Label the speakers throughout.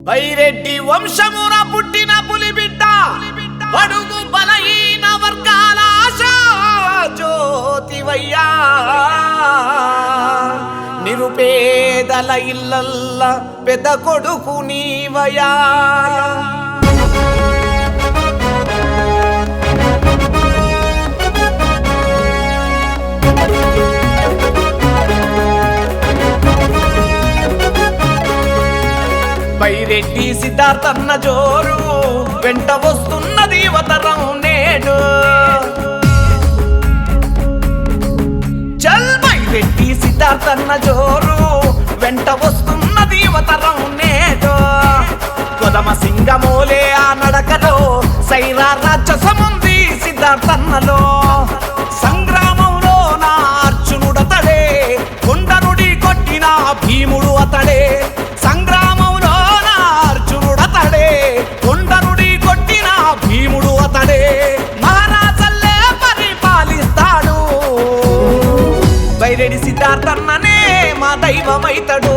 Speaker 1: బైరెడ్డి వంశమున పుట్టిన పులిబిడ్డ. బడుగు బలహీన వర్గాల ఆశా జ్యోతివయ్యా. నిరుపేదల ఇల్లల్ల పెద్ద కొడుకు నీవయా బైరెడ్డి సిద్ధార్థన్న జోరు వెంట వస్తున్నది యువతరం నేడు. చల్ బైరెడ్డి సిద్ధార్థన్న జోరు వెంట వస్తున్నది యువతరం నేడు. కొదమ సింగమోలే ఆ నడకలో సైరా రాక్షసముంది సిద్ధార్థన్నలో. సిద్ధార్థన్ననే మా దైవమైతడు.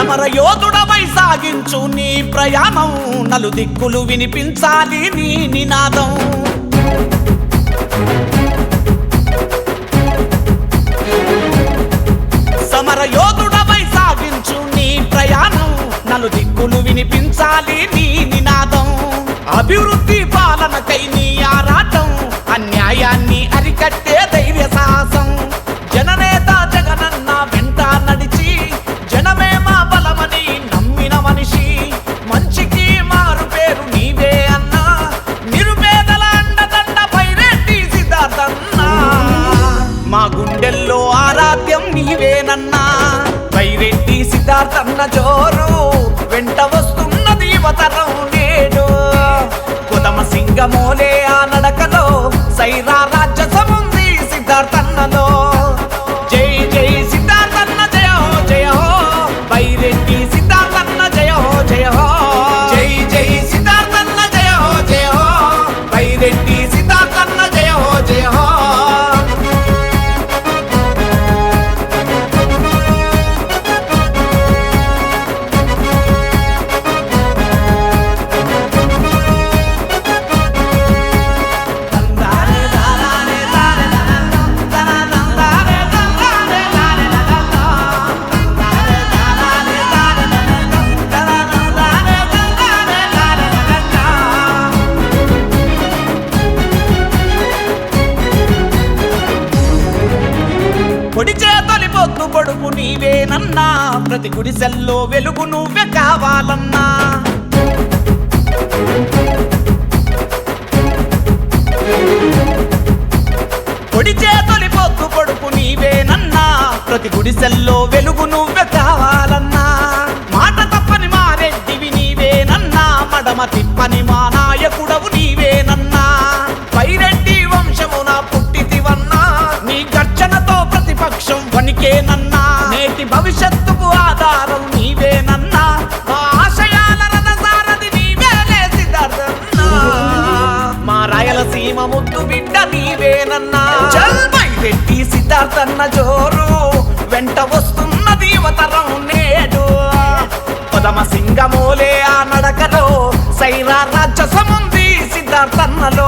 Speaker 1: సమరయోధుడవై సాగించు నీ ప్రయాణం. నలు దిక్కులు వినిపించాలి నీ నినాదం. సమరయోధుడవై సాగించు నీ ప్రయాణం. నలు దిక్కులు వినిపించాలి నీ నినాదం. అభివృద్ధి పాలనకై నీ ఆరాటం. అన్యాయాన్ని అరికట్టే ధైర్య సిద్ధార్థన్న జోరు వెంట వస్తున్నది యువతరం నేడు కుదమ సింగమోలే నీవేనన్నా ప్రతి గుడిసెల్లో వెలుగు నువ్వే కావాలన్నా. పొడి చేతలి పొద్దు పొడుపు నీవేనన్నా ప్రతి గుడిసెల్లో వెలుగు నువ్వే కావాలన్నా. మాట తప్పని మారెడ్డివి నీవేనన్నా మడమ తిప్పని మా పెట్టి సిద్ధార్థన్న జోరు. వెంట వస్తున్నది యువతరం నేడు. పదమ సింగమోలే ఆ నడకలో సైరా రాజసముంది సిద్ధార్థన్నలో.